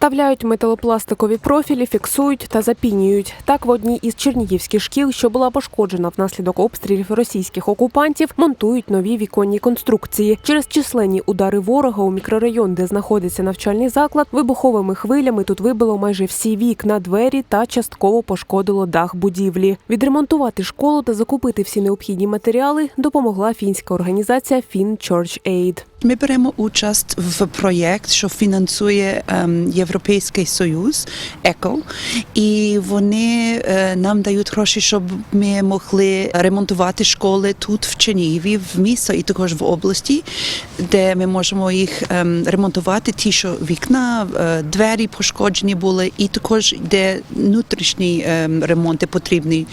Вставляють металопластикові профілі, фіксують та запінюють. Так, в одній із чернігівських шкіл, що була пошкоджена внаслідок обстрілів російських окупантів, монтують нові віконні конструкції. Через численні удари ворога у мікрорайон, де знаходиться навчальний заклад, вибуховими хвилями тут вибило майже всі вікна, двері та частково пошкодило дах будівлі. Відремонтувати школу та закупити всі необхідні матеріали допомогла фінська організація Fin Church Aid. Ми беремо участь в проєкт, що фінансує Європейський Союз ЕКО, і вони нам дають гроші, щоб ми могли ремонтувати школи тут в Чернігові, в місто і також в області, де ми можемо їх ем, ремонтувати. Ті, що вікна, двері пошкоджені були, і також де внутрішні ем, ремонти потрібні.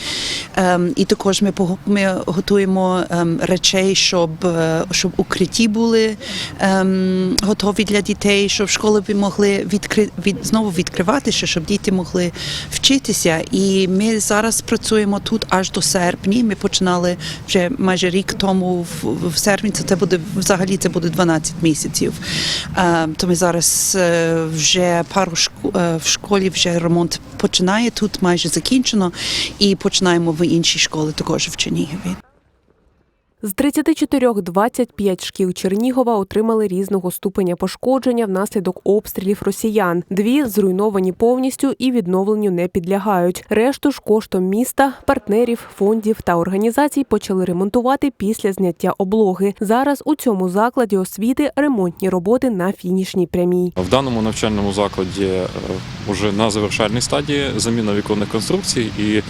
І також ми готуємо речей, щоб, е, щоб укритті були ем, готові для дітей, щоб школи могли відкри... від... знову відкриватися, щоб діти могли вчитися. І ми зараз працюємо тут аж до серпня. Ми починали вже майже рік тому в, в серпні. Це буде взагалі це буде 12 місяців. Ем, то ми зараз е, вже пару шку... е, в школі вже ремонт починає. Тут майже закінчено, і починаємо в інші школи також в Чернігові. З 34 – 25 шкіл Чернігова отримали різного ступеня пошкодження внаслідок обстрілів росіян. Дві зруйновані повністю і відновленню не підлягають. Решту ж коштом міста, партнерів, фондів та організацій почали ремонтувати після зняття облоги. Зараз у цьому закладі освіти ремонтні роботи на фінішній прямій. В даному навчальному закладі вже на завершальній стадії заміна віконних конструкцій, і е,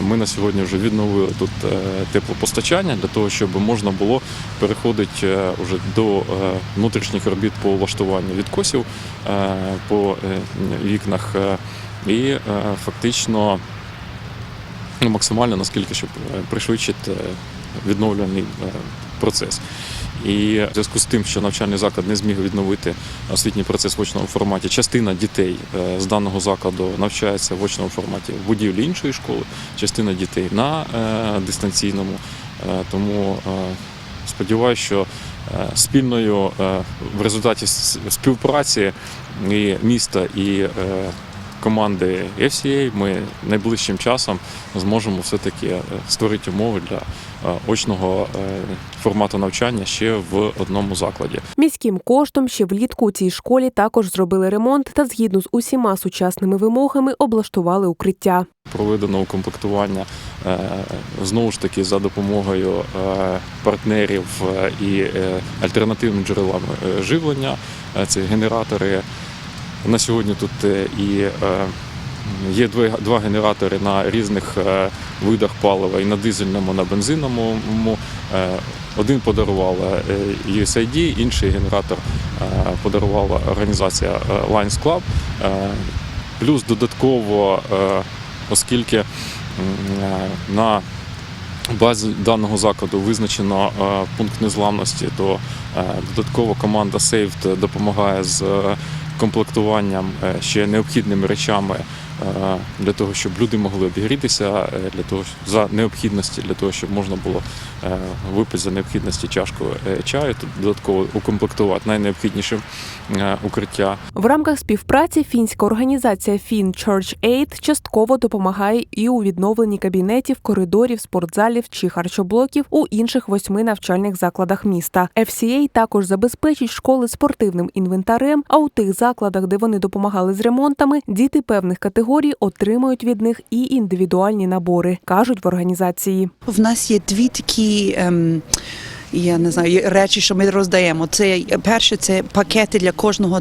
ми на сьогодні вже відновили тут е, теплопостачання для того, щоб можна було переходити вже до е, внутрішніх робіт по влаштуванню відкосів по вікнах. І фактично ну, максимально наскільки, щоб е, пришвидшити е, відновлювальний е, процес. І в зв'язку з тим, що навчальний заклад не зміг відновити освітній процес в очному форматі, частина дітей з даного закладу навчається в очному форматі в будівлі іншої школи, частина дітей на дистанційному. Тому сподіваюся, що спільною в результаті співпраці міста і команди FCA ми найближчим часом зможемо все-таки е, створити умови для е, очного е, формату навчання ще в одному закладі. Міським коштом ще влітку у цій школі також зробили ремонт та згідно з усіма сучасними вимогами облаштували укриття. Проведено укомплектування знову ж таки за допомогою партнерів і альтернативними джерелами е, живлення. Це генератори. На сьогодні тут е, і е, є два, генератори на різних е, видах палива і на дизельному, на бензиновому. Один подарувала USAID, інший генератор подарувала організація Lions Club. Плюс додатково, оскільки на базі даного закладу визначено пункт незламності, то додатково команда Saved допомагає з комплектуванням е, ще необхідними речами для того, щоб люди могли обігрітися, е, для того за необхідності, для того, щоб можна було е, випити за необхідності чашку е, чаю, додатково укомплектувати найнеобхідніше е, укриття. В рамках співпраці фінська організація Fin Church Aid частково допомагає і у відновленні кабінетів, коридорів, спортзалів чи харчоблоків у інших восьми навчальних закладах міста. FCA також забезпечить школи спортивним інвентарем. А у тих закладах, де вони допомагали з ремонтами, діти певних категорій отримують від них і індивідуальні набори, кажуть в організації. В нас є дві такі. Ем, я не знаю, речі, що ми роздаємо. Це перше, це пакети для кожного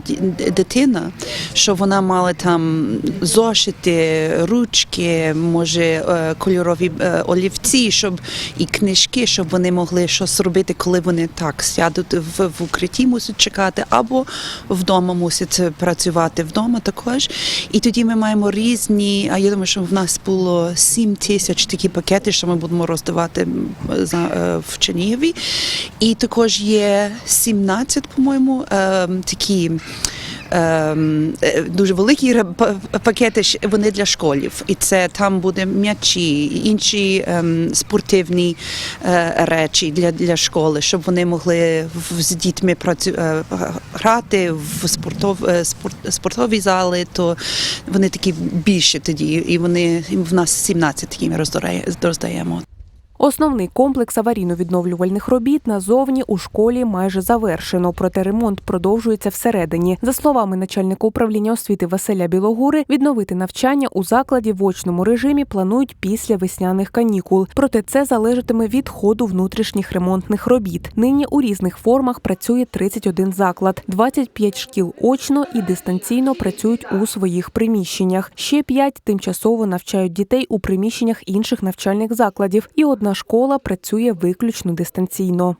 дитина, щоб вона мала там зошити, ручки, може е, кольорові е, олівці, щоб і книжки, щоб вони могли щось робити, коли вони так сядуть в, в укритті, мусять чекати, або вдома мусять працювати вдома також. І тоді ми маємо різні. А я думаю, що в нас було 7 тисяч такі пакети, що ми будемо роздавати за е, в Чернігові. І також є 17, по-моєму, ем, такі. ем, е, Дуже великі пакети вони для школів, і це там буде м'ячі, інші ем, спортивні е, речі для, для школи, щоб вони могли в- з дітьми працю, е, грати в спортов, е, спорт, спортові зали, то вони такі більші тоді, і вони в нас 17 такі ми роздаємо. Основний комплекс аварійно-відновлювальних робіт назовні у школі майже завершено, проте ремонт продовжується всередині. За словами начальника управління освіти Василя Білогури, відновити навчання у закладі в очному режимі планують після весняних канікул. Проте це залежатиме від ходу внутрішніх ремонтних робіт. Нині у різних формах працює 31 заклад, 25 шкіл очно і дистанційно працюють у своїх приміщеннях. Ще 5 тимчасово навчають дітей у приміщеннях інших навчальних закладів, і одна школа працює виключно дистанційно.